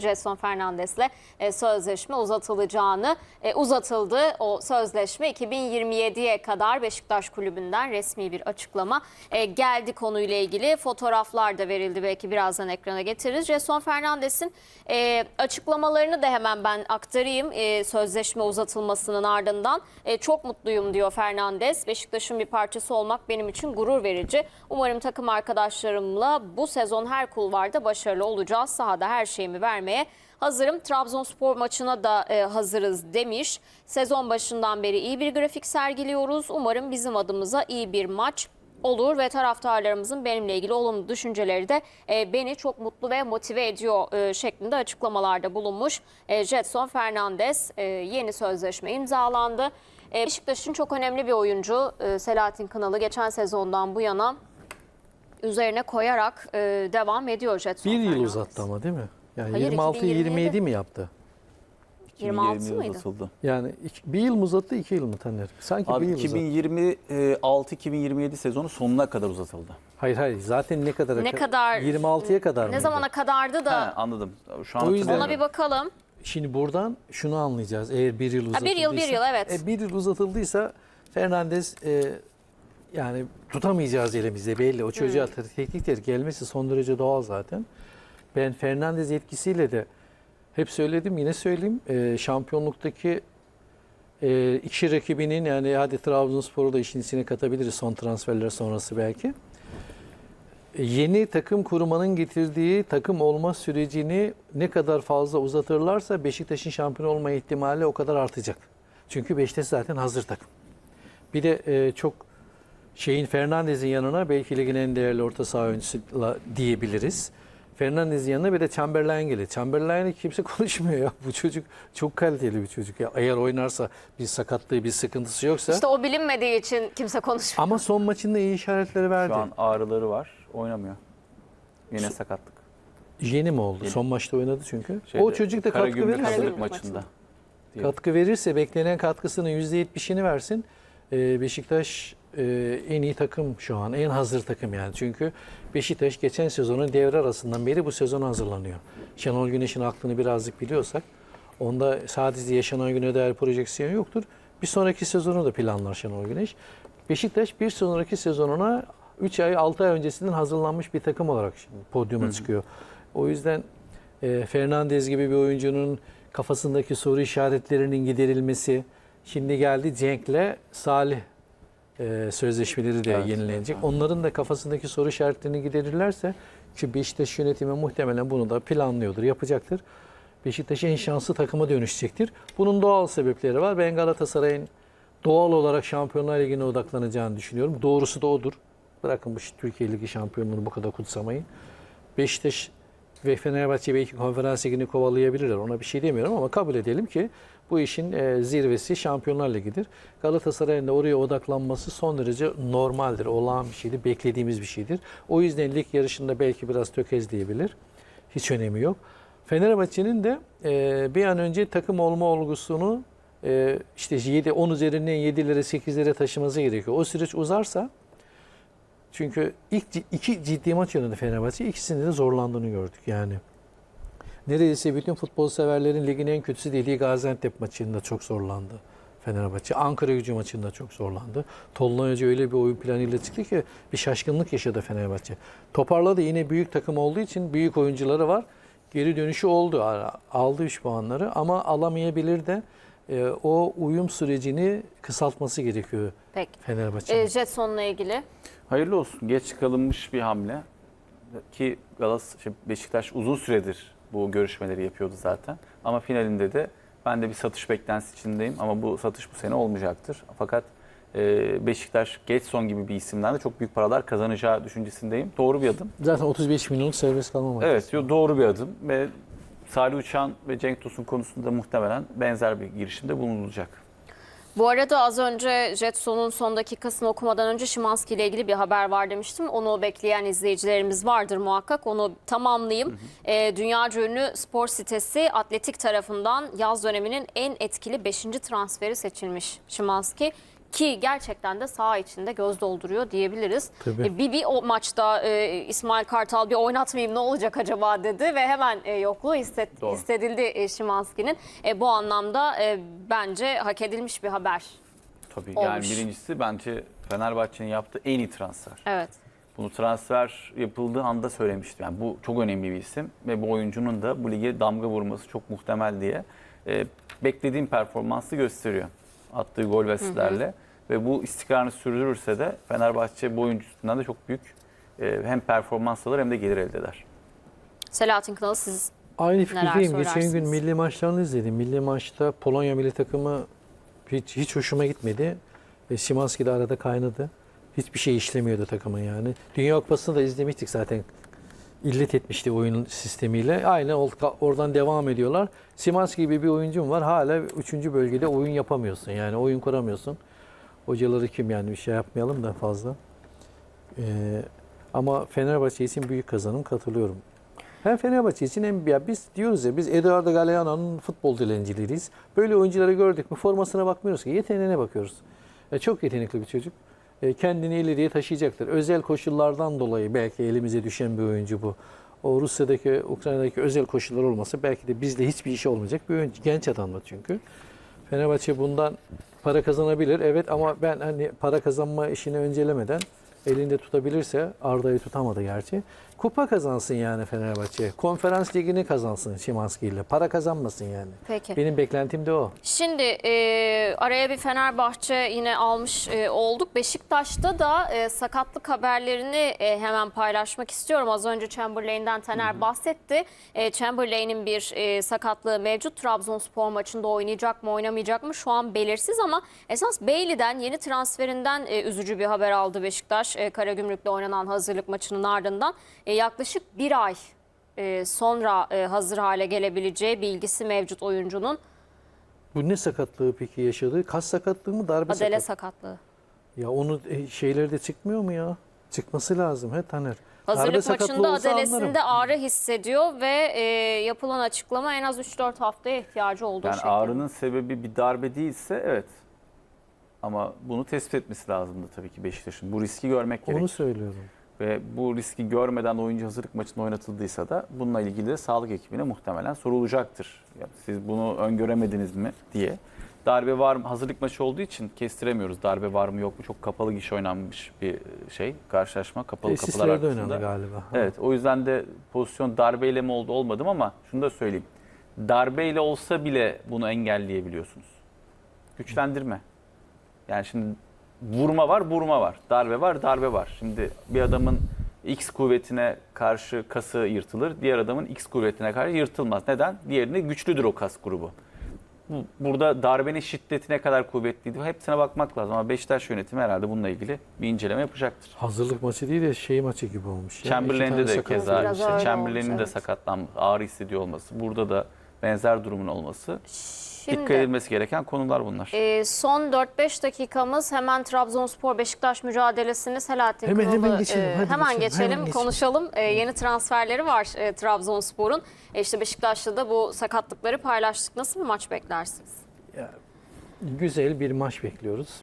Jetson Fernandes'le e, sözleşme uzatılacağını e, uzatıldı. O sözleşme 2027'ye kadar Beşiktaş Kulübü'nden resmi bir açıklama e, geldi konuyla ilgili. Fotoğraflar da verildi belki birazdan ekrana getiririz. Jetson Fernandes'in e, açıklamalarını da hemen ben aktarayım sözleşme uzatılmasının ardından. Çok mutluyum diyor Fernandes. Beşiktaş'ın bir parçası olmak benim için gurur verici. Umarım takım arkadaşlarımla bu sezon her kulvarda başarılı olacağız. Sahada her şeyimi vermeye hazırım. Trabzonspor maçına da e, hazırız demiş. Sezon başından beri iyi bir grafik sergiliyoruz. Umarım bizim adımıza iyi bir maç olur ve taraftarlarımızın benimle ilgili olumlu düşünceleri de e, beni çok mutlu ve motive ediyor e, şeklinde açıklamalarda bulunmuş. E, Jetson Fernandes e, yeni sözleşme imzalandı. E, Beşiktaş'ın çok önemli bir oyuncu e, Selahattin Kınalı geçen sezondan bu yana üzerine koyarak e, devam ediyor Jetson Bir yıl Fernandes. uzattı ama değil mi? Yani Hayır, 26 2027 27 mi yaptı? 26 2020 mıydı? uzatıldı. Yani iki- bir yıl mı uzattı, iki yıl mı Taner? Sanki Abi bir yıl uzattı. 2026-2027 sezonu sonuna kadar uzatıldı. Hayır hayır zaten ne kadar? Ne kadar 26'ya kadar Ne mıydı? zamana kadardı Ha, da anladım. Şu an O yüzden- ona bir bakalım. Şimdi buradan şunu anlayacağız. Eğer bir yıl Ha, uzatıldıysa. bir yıl, bir yıl, evet. E, bir yıl uzatıldıysa Fernandez e, yani tutamayacağız elimizde belli. O çocuğa Hmm. teknikler gelmesi son derece doğal zaten. Ben Fernandez etkisiyle de hep söyledim yine söyleyeyim. E, şampiyonluktaki e, iki rakibinin yani hadi Trabzonspor'u da işin içine katabiliriz son transferler sonrası belki. E, Yeni takım kurmanın getirdiği takım olma sürecini ne kadar fazla uzatırlarsa Beşiktaş'ın şampiyon olma ihtimali o kadar artacak. Çünkü Beşiktaş zaten hazır takım. Bir de e, çok şeyin Fernandez'in yanına belki ligin en değerli orta saha oyuncusuyla diyebiliriz. Fernandez'in yanına bir de Chamberlain gelir. Chamberlain'i kimse konuşmuyor ya. Bu çocuk çok kaliteli bir çocuk. Ya. Eğer oynarsa bir sakatlığı, bir sıkıntısı yoksa. İşte o bilinmediği için kimse konuşmuyor. Ama son maçında iyi işaretleri verdi. Şu an ağrıları var. Oynamıyor. Yine sakatlık. Yeni mi oldu? Yeni. Son maçta oynadı çünkü. Şeyde, o çocuk da katkı verirse, maçında. katkı verirse beklenen katkısının %70'ini versin. Ee, Beşiktaş e, en iyi takım şu an. En hazır takım yani. Çünkü Beşiktaş geçen sezonun devre arasından beri bu sezona hazırlanıyor. Şenol Güneş'in aklını birazcık biliyorsak onda sadece yaşanan güne dair projeksiyon yoktur. Bir sonraki sezonu da planlar Şenol Güneş. Beşiktaş bir sonraki sezonuna 3 ay 6 ay öncesinden hazırlanmış bir takım olarak şimdi podyuma çıkıyor. O yüzden e, Fernandez gibi bir oyuncunun kafasındaki soru işaretlerinin giderilmesi şimdi geldi Cenk'le Salih e, sözleşmeleri de Evet, yenilenecek. Onların da kafasındaki soru işaretlerini giderirlerse ki Beşiktaş yönetimi muhtemelen bunu da planlıyordur, yapacaktır. Beşiktaş en şanslı takıma dönüşecektir. Bunun doğal sebepleri var. Ben Galatasaray'ın doğal olarak Şampiyonlar Ligi'ne odaklanacağını düşünüyorum. Doğrusu da odur. Bırakın bu Türkiye Ligi şampiyonluğunu bu kadar kutsamayı. Beşiktaş ve Fenerbahçe belki konferans ligini kovalayabilirler. Ona bir şey demiyorum ama kabul edelim ki bu işin e, zirvesi Şampiyonlar Ligi'dir. Galatasaray'ın da oraya odaklanması son derece normaldir, olağan bir şeydir, beklediğimiz bir şeydir. O yüzden lig yarışında belki biraz tökezleyebilir. Hiç önemi yok. Fenerbahçe'nin de e, bir an önce takım olma olgusunu e, işte 7, 10 üzerinden 7'lere 8'lere taşıması gerekiyor. O süreç uzarsa çünkü ilk iki ciddi maç oynadı Fenerbahçe. İkisinde de zorlandığını gördük yani. Neredeyse bütün futbol severlerin ligin en kötüsü dediği Gaziantep maçında çok zorlandı Fenerbahçe. Ankara gücü maçında çok zorlandı. Tolunay Hoca öyle bir oyun planıyla çıktı ki bir şaşkınlık yaşadı Fenerbahçe. Toparladı yine büyük takım olduğu için büyük oyuncuları var. Geri dönüşü oldu. Aldı 3 puanları ama alamayabilir de e, o uyum sürecini kısaltması gerekiyor Peki. Fenerbahçe'nin. E, Jetson'la ilgili. Hayırlı olsun. Geç kalınmış bir hamle. Ki Galatasaray, Beşiktaş uzun süredir bu görüşmeleri yapıyordu zaten. Ama finalinde de ben de bir satış beklentisi içindeyim. Ama bu satış bu sene olmayacaktır. Fakat e, Beşiktaş Getson gibi bir isimden de çok büyük paralar kazanacağı düşüncesindeyim. Doğru bir adım. Zaten 35 milyonluk serbest kalma maddesi. Evet, doğru bir adım ve Salih Uçan ve Cenk Tosun konusunda muhtemelen benzer bir girişimde bulunulacak. Bu arada az önce Jetson'un son dakikasını okumadan önce Şimanski ile ilgili bir haber var demiştim. Onu bekleyen izleyicilerimiz vardır muhakkak. Onu tamamlayayım. Ee, dünyaca ünlü spor sitesi Atletik tarafından yaz döneminin en etkili 5. transferi seçilmiş Şimanski. Ki gerçekten de saha içinde göz dolduruyor diyebiliriz. Tabii. E, bir, bir o maçta e, İsmail Kartal bir oynatmayayım ne olacak acaba dedi ve hemen e, yokluğu hisset, Doğru. hissedildi e, Şimanski'nin. E, bu anlamda e, bence hak edilmiş bir haber. Tabii yani Olmuş. birincisi bence Fenerbahçe'nin yaptığı en iyi transfer. Evet. Bunu transfer yapıldığı anda söylemiştim. Yani bu çok önemli bir isim ve bu oyuncunun da bu lige damga vurması çok muhtemel diye e, beklediğim performansı gösteriyor. Attığı gol ve asistlerle ve bu istikrarını sürdürürse de Fenerbahçe bu oyuncu üstünden de çok büyük e, hem performans alır hem de gelir elde eder. Selahattin Kınalı siz Aynı fikirdeyim. Geçen gün milli maçlarını izledim. Milli maçta Polonya milli takımı hiç, hiç hoşuma gitmedi. E, Szymanski de arada kaynadı. Hiçbir şey işlemiyordu takımın yani. Dünya Kupası'nı da izlemiştik zaten. İllet etmişti oyun sistemiyle. Aynen or- oradan devam ediyorlar. Szymanski gibi bir oyuncum var. Hala 3. bölgede oyun yapamıyorsun. Yani oyun kuramıyorsun. Hocaları kim yani bir şey yapmayalım da fazla. Ee, ama Fenerbahçe için büyük kazanım katılıyorum. Hem Fenerbahçe için hem ya biz diyoruz ya biz Eduardo Galeano'nun futbol dilencileriyiz. Böyle oyuncuları gördük mü formasına bakmıyoruz ki yeteneğine bakıyoruz. E, çok yetenekli bir çocuk. E, kendini ileriye taşıyacaktır. Özel koşullardan dolayı belki elimize düşen bir oyuncu bu. O Rusya'daki, Ukrayna'daki özel koşullar olmasa belki de bizde hiçbir işi olmayacak bir oyuncu. Genç adamlar çünkü. Fenerbahçe bundan para kazanabilir. Evet ama ben hani para kazanma işini öncelemeden elinde tutabilirse Arda'yı tutamadı gerçi. Kupa kazansın yani Fenerbahçe. Konferans ligini kazansın Şimanski ile. Para kazanmasın yani. peki. Benim beklentim de o. Şimdi e, araya bir Fenerbahçe yine almış e, olduk. Beşiktaş'ta da e, sakatlık haberlerini e, hemen paylaşmak istiyorum. Az önce Chamberlain'den Taner bahsetti. E, Chamberlain'in bir e, sakatlığı mevcut. Trabzonspor maçında oynayacak mı oynamayacak mı şu an belirsiz ama esas Bailey'den yeni transferinden e, üzücü bir haber aldı Beşiktaş. E, Karagümrük'le oynanan hazırlık maçının ardından e, yaklaşık bir ay e, sonra e, hazır hale gelebileceği bilgisi mevcut oyuncunun. Bu ne sakatlığı peki yaşadığı? Kas sakatlığı mı darbe Adele sakatlığı? sakatlığı. Ya onu e, şeyleri de çıkmıyor mu ya? Çıkması lazım he Taner. Darbe Hazırlık sakatlığı maçında adelesinde anlarım. ağrı hissediyor ve e, yapılan açıklama en az 3-4 haftaya ihtiyacı olduğu Yani şeklinde. ağrının sebebi bir darbe değilse evet. Ama bunu tespit etmesi lazımdı tabii ki Beşiktaş'ın. Bu riski görmek Onu gerekiyor. söylüyorum. Ve bu riski görmeden oyuncu hazırlık maçında oynatıldıysa da bununla ilgili de sağlık ekibine muhtemelen sorulacaktır. Ya siz bunu öngöremediniz mi diye. Darbe var mı? Hazırlık maçı olduğu için kestiremiyoruz. Darbe var mı yok mu? Çok kapalı gişe oynanmış bir şey. Karşılaşma kapalı kapılar Tesislerde arkasında. oynadı galiba. Evet o yüzden de pozisyon darbeyle mi oldu olmadım ama şunu da söyleyeyim. Darbeyle olsa bile bunu engelleyebiliyorsunuz. Güçlendirme. Yani şimdi vurma var, vurma var. Darbe var, darbe var. Şimdi bir adamın X kuvvetine karşı kası yırtılır. Diğer adamın X kuvvetine karşı yırtılmaz. Neden? Diğerinde güçlüdür o kas grubu. Bu- Burada darbenin şiddeti ne kadar kuvvetliydi hepsine bakmak lazım. Ama Beşiktaş yönetimi herhalde bununla ilgili bir inceleme yapacaktır. Hazırlık maçı değil de şey maçı gibi olmuş. ya. Chamberlain'de de keza işte Chamberlain'in de sakatlanması, ağrı hissediyor olması, burada da benzer durumun olması dikkat Şimdi edilmesi gereken konular bunlar. e, son 4-5 dakikamız hemen Trabzonspor Beşiktaş mücadelesini Selahattin Hemen- Kınalı, hemen geçelim, e, hadi hemen geçelim, geçelim, hemen geçelim. konuşalım. E, yeni transferleri var e, Trabzonspor'un. E, işte Beşiktaş'ta da bu sakatlıkları paylaştık. Nasıl bir maç beklersiniz? Güzel bir maç bekliyoruz.